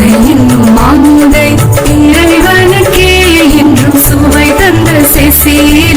இசையின்னும் மாமுதை இறைவனுக்கே என்றும் சுவை தந்த சேசியே